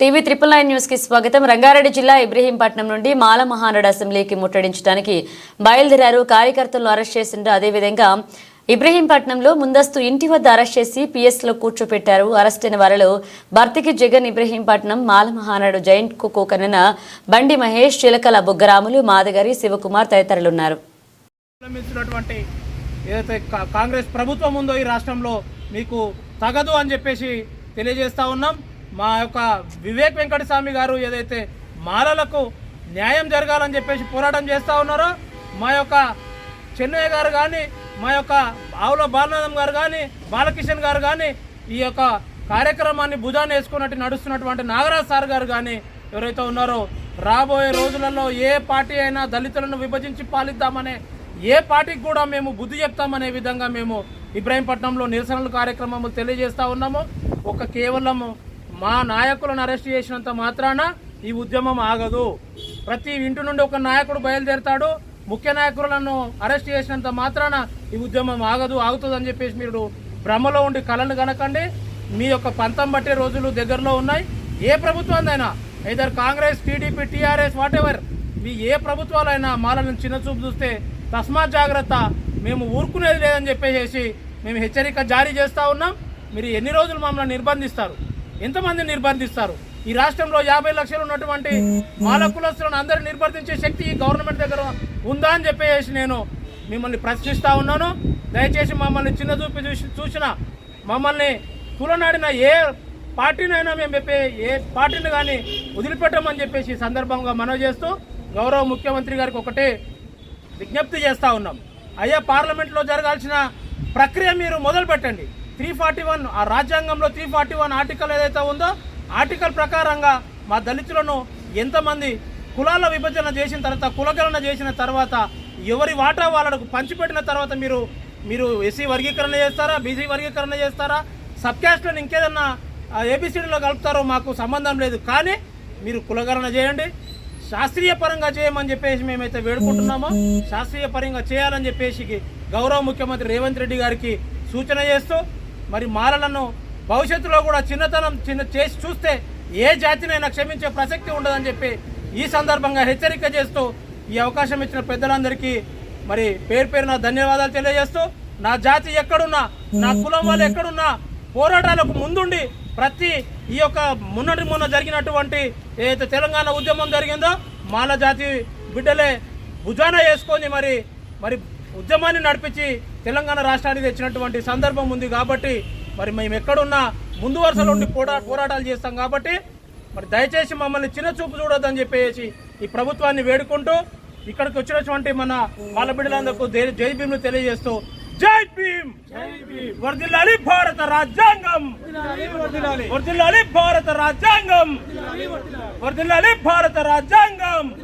TV triple nine న్యూస్కి స్వాగతం. రంగారెడ్డి జిల్లా ఇబ్రహీంపట్నం నుండి మాల మహానాడు అసెంబ్లీకి ముట్టడించడానికి బయలుదేరారు కార్యకర్తలను అరెస్ట్ చేసిండ్రు అదేవిధంగా ఇబ్రహీంపట్నంలో ముందస్తు ఇంటి వద్ద అరెస్ట్ చేసి పిఎస్లో కూర్చోపెట్టారు. అరెస్ట్ అయిన వారిలో భర్తకి జగన్ ఇబ్రహీంపట్నం మాల మహానాడు జైంట్ కుకో కనిన బండి మహేష్ చిలకల బుగ్గరాములు మాదగారి శివకుమార్ తదితరులున్నారు. ఉన్నారు ఏదైతే కాంగ్రెస్ ప్రభుత్వం ఉందో ఈ రాష్ట్రంలో మీకు తగదు అని చెప్పేసి తెలియజేస్తా ఉన్నాం. మా యొక్క వివేక్ వెంకటస్వామి గారు ఏదైతే మాలలకు న్యాయం జరగాలని చెప్పేసి పోరాటం చేస్తూ ఉన్నారో మా యొక్క చెన్నయ్య గారు కానీ మా యొక్క ఆవుల బాలనాథం గారు కానీ బాలకిషన్ గారు కానీ ఈ యొక్క కార్యక్రమాన్ని భుజాన్ని వేసుకున్నట్టు నడుస్తున్నటువంటి నాగరాజ్ సార్ గారు కానీ ఎవరైతే ఉన్నారో రాబోయే రోజులలో ఏ పార్టీ అయినా దళితులను విభజించి పాలిద్దామనే ఏ పార్టీకి కూడా మేము బుద్ధి చెప్తామనే విధంగా మేము ఇబ్రాహీంపట్నంలో నిరసనలు కార్యక్రమములు తెలియజేస్తా ఉన్నాము. ఒక కేవలం మా నాయకులను అరెస్ట్ చేసినంత మాత్రాన ఈ ఉద్యమం ఆగదు. ప్రతి ఇంటి నుండి ఒక నాయకుడు బయలుదేరతాడు. ముఖ్య నాయకులను అరెస్ట్ చేసినంత మాత్రాన ఈ ఉద్యమం ఆగదు ఆగుతుందని చెప్పేసి మీరు భ్రమలో ఉండి కళను కనకండి మీ యొక్క పంతం బట్టే రోజులు దగ్గరలో ఉన్నాయి. ఏ ప్రభుత్వాన్నైనా ఇద్దరు Congress TDP TRS whatever మీ ఏ ప్రభుత్వాలైనా మాలను చిన్న చూపు చూస్తే తస్మాత్ జాగ్రత్త మేము ఊరుకునేది లేదని చెప్పేసి మేము హెచ్చరిక జారీ చేస్తా ఉన్నాం. మీరు ఎన్ని రోజులు మమ్మల్ని నిర్బంధిస్తారు? ఎంతమంది నిర్బంధిస్తారు? ఈ రాష్ట్రంలో యాభై లక్షలు ఉన్నటువంటి మాల కులస్తులను అందరూ నిర్బంధించే శక్తి ఈ గవర్నమెంట్ దగ్గర ఉందా అని చెప్పేసి నేను మిమ్మల్ని ప్రశ్నిస్తా ఉన్నాను. దయచేసి మమ్మల్ని చిన్న చూపి చూసి చూసిన మమ్మల్ని తులనాడిన ఏ పార్టీనైనా మేము చెప్పే ఏ పార్టీని కానీ వదిలిపెట్టమని చెప్పేసి ఈ సందర్భంగా మనవి చేస్తూ గౌరవ ముఖ్యమంత్రి గారికి ఒకటే విజ్ఞప్తి చేస్తూ ఉన్నాం. అయ్యా పార్లమెంట్లో జరగాల్సిన ప్రక్రియ మీరు మొదలు పెట్టండి త్రీ ఫార్టీ వన్ ఆ రాజ్యాంగంలో త్రీ ఫార్టీ వన్ ఆర్టికల్ ఏదైతే ఉందో ఆర్టికల్ ప్రకారంగా మా దళితులను ఎంతమంది కులాల విభజన చేసిన తర్వాత కులగణన చేసిన తర్వాత ఎవరి వాటా వాళ్ళకు పంచిపెట్టిన తర్వాత మీరు మీరు ఎస్సీ వర్గీకరణ చేస్తారా బీసీ వర్గీకరణ చేస్తారా సబ్ క్యాస్ట్లను ఇంకేదన్నా ఏబిసిడీలో కలుపుతారో మాకు సంబంధం లేదు. కానీ మీరు కులగణన చేయండి శాస్త్రీయ పరంగా చేయమని చెప్పేసి మేమైతే వేడుకుంటున్నామో. శాస్త్రీయ పరంగా చేయాలని చెప్పేసి గౌరవ ముఖ్యమంత్రి రేవంత్ రెడ్డి గారికి సూచన చేస్తూ మరి మాలలను భవిష్యత్తులో కూడా చిన్నతనం చిన్న చేసి చూస్తే ఏ జాతినైనా క్షమించే ప్రసక్తి ఉండదని చెప్పి ఈ సందర్భంగా హెచ్చరిక చేస్తూ ఈ అవకాశం ఇచ్చిన పెద్దలందరికీ మరి పేరు పేరున ధన్యవాదాలు తెలియజేస్తూ నా జాతి ఎక్కడున్నా నా కులం వాళ్ళు ఎక్కడున్నా పోరాటాలకు ముందుండి ప్రతి ఈ యొక్క మొన్నటి మొన్న జరిగినటువంటి ఏదైతే తెలంగాణ ఉద్యమం జరిగిందో మాల జాతి బిడ్డలే భుజాన వేసుకొని మరి మరి ఉద్యమాన్ని నడిపించి తెలంగాణ రాష్ట్రానికి తెచ్చినటువంటి సందర్భం ఉంది కాబట్టి మరి మేము ఎక్కడున్నా ముందు వరుసలో ఉండి పోరా పోరాటాలు చేస్తాం కాబట్టి మరి దయచేసి మమ్మల్ని చిన్న చూపు చూడొద్దని చెప్పేసి ఈ ప్రభుత్వాన్ని వేడుకుంటూ ఇక్కడికి వచ్చినటువంటి మన వాళ్ళ బిడ్డలందరికీ జై భీమ్ తెలియజేస్తూ జై భీమ్! వర్దిల్లాలి భారత రాజ్యాంగం! వర్దిల్లాలి భారత రాజ్యాంగం! వర్దిల్లాలి భారత రాజ్యాంగం!